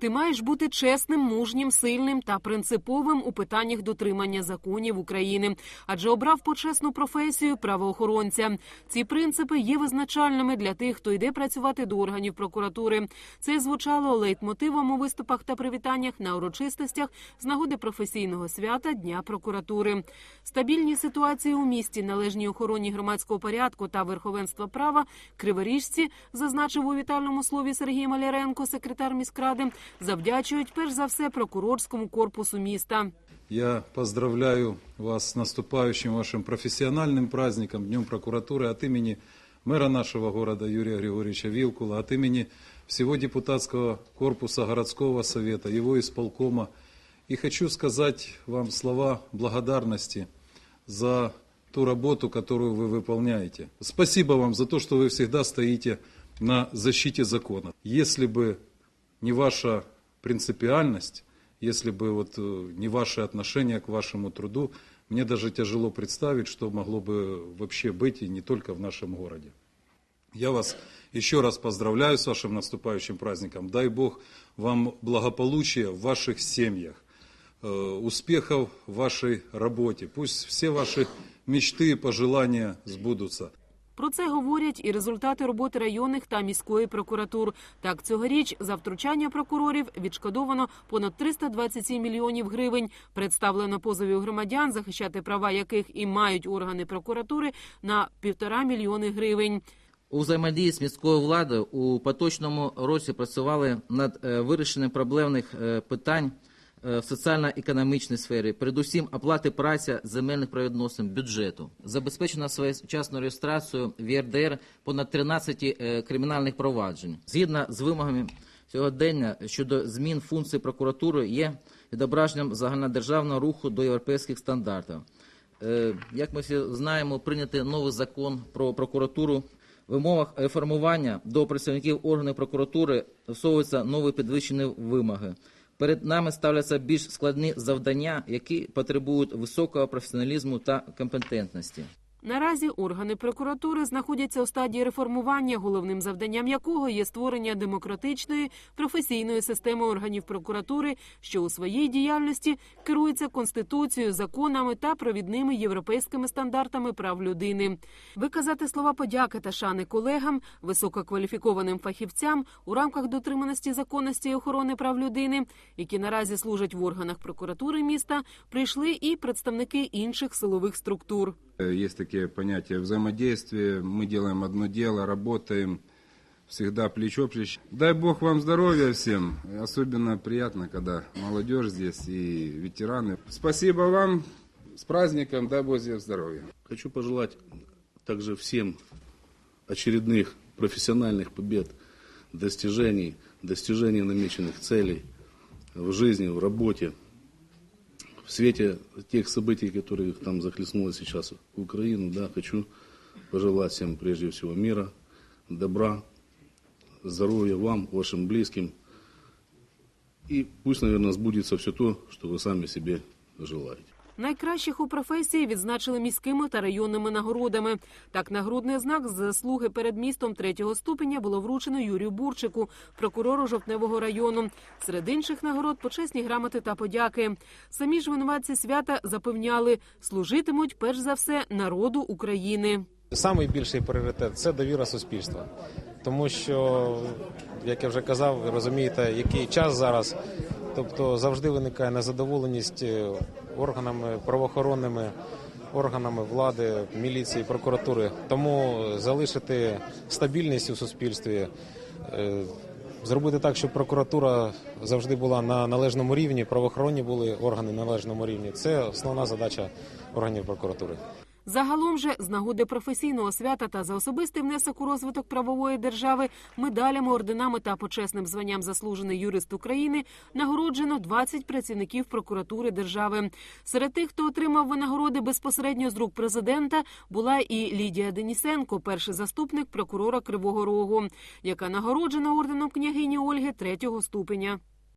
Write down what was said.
Ти маєш бути чесним, мужнім, сильним та принциповим у питаннях дотримання законів України, адже обрав почесну професію правоохоронця. Ці принципи є визначальними для тих, хто йде працювати до органів прокуратури. Це звучало лейтмотивом у виступах та привітаннях на урочистостях з нагоди професійного свята Дня прокуратури. Стабільні ситуації у місті, належній охороні громадського порядку та верховенства права криворіжці, зазначив у вітальному слові Сергій Маляренко, секретар міськради, завдячують перш за все прокурорському корпусу міста. Я поздравляю вас с наступающим вашим профессиональным праздником, Днем прокуратуры от имени мэра нашего города Юрия Григорьевича Вилкула, от имени всего депутатского корпуса городского совета, его исполкома. И хочу сказать вам слова благодарности за ту работу, которую вы выполняете. Спасибо вам за то, что вы всегда стоите на защите закона. Если бы не ваша принципиальность, если бы вот э, не ваше отношение к вашему труду, мне даже тяжело представить, что могло бы вообще быть и не только в нашем городе. Я вас еще раз поздравляю с вашим наступающим праздником. Дай Бог вам благополучия в ваших семьях, э, успехов в вашей работе. Пусть все ваши мечты и пожелания сбудутся. Про це говорять і результати роботи районних та міської прокуратур. Так, цьогоріч за втручання прокурорів відшкодовано понад 327 мільйонів гривень. Представлено позовів громадян, захищати права яких і мають органи прокуратури на півтора мільйони гривень. У взаємодії з міською владою у поточному році працювали над е, вирішенням проблемних е, питань в соціально-економічній сфері, передусім оплати праці земельних правовідносин бюджету. Забезпечено своєчасну реєстрацію в ЄРДР понад 13 е, кримінальних проваджень. Згідно з вимогами сьогодення щодо змін функцій прокуратури є відображенням загальнодержавного руху до європейських стандартів. Е, Як ми всі знаємо, прийнятий новий закон про прокуратуру. В умовах реформування до працівників органів прокуратури стосовуються нові підвищені вимоги. Перед нами ставляться більш складні завдання, які потребують високого професіоналізму та компетентності. Наразі органи прокуратури знаходяться у стадії реформування, головним завданням якого є створення демократичної професійної системи органів прокуратури, що у своїй діяльності керується конституцією, законами та провідними європейськими стандартами прав людини. Виказати слова подяки та шани колегам, висококваліфікованим фахівцям у рамках дотриманості законності і охорони прав людини, які наразі служать в органах прокуратури міста, прийшли і представники інших силових структур. Есть такие понятия взаимодействия. Мы делаем одно дело, работаем всегда плечо к плечу. Дай Бог вам здоровья всем. Особенно приятно, когда молодежь здесь и ветераны. Спасибо вам. С праздником. Дай Бог всем здоровья. Хочу пожелать также всем очередных профессиональных побед, достижений, достижения намеченных целей в жизни, в работе. В свете тех событий, которые там захлестнуло сейчас Украину, да, хочу пожелать всем прежде всего мира, добра, здоровья вам, вашим близким. И пусть, наверное, сбудется все то, что вы сами себе желаете. Найкращих у професії відзначили міськими та районними нагородами. Так, нагрудний знак з заслуги перед містом третього ступеня було вручено Юрію Бурчику, прокурору жовтневого району. Серед інших нагород почесні грамоти та подяки. Самі ж винуватці свята запевняли, служитимуть перш за все народу України. Самий більший пріоритет це довіра суспільства, тому що, як я вже казав, ви розумієте, який час зараз. Тобто завжди виникає незадоволеність е, органами правоохоронними, органами влади, міліції, прокуратури. Тому залишити стабільність у суспільстві, е, зробити так, щоб прокуратура завжди була на належному рівні, правоохоронні були органи на належному рівні. Це основна задача органів прокуратури. Загалом же з нагоди професійного свята та за особистий внесок у розвиток правової держави медалями, орденами та почесним званням заслужений юрист України нагороджено 20 працівників прокуратури держави. Серед тих, хто отримав винагороди безпосередньо з рук президента, була і Лідія Денісенко, перший заступник прокурора Кривого Рогу, яка нагороджена орденом княгині Ольги третього ступеня.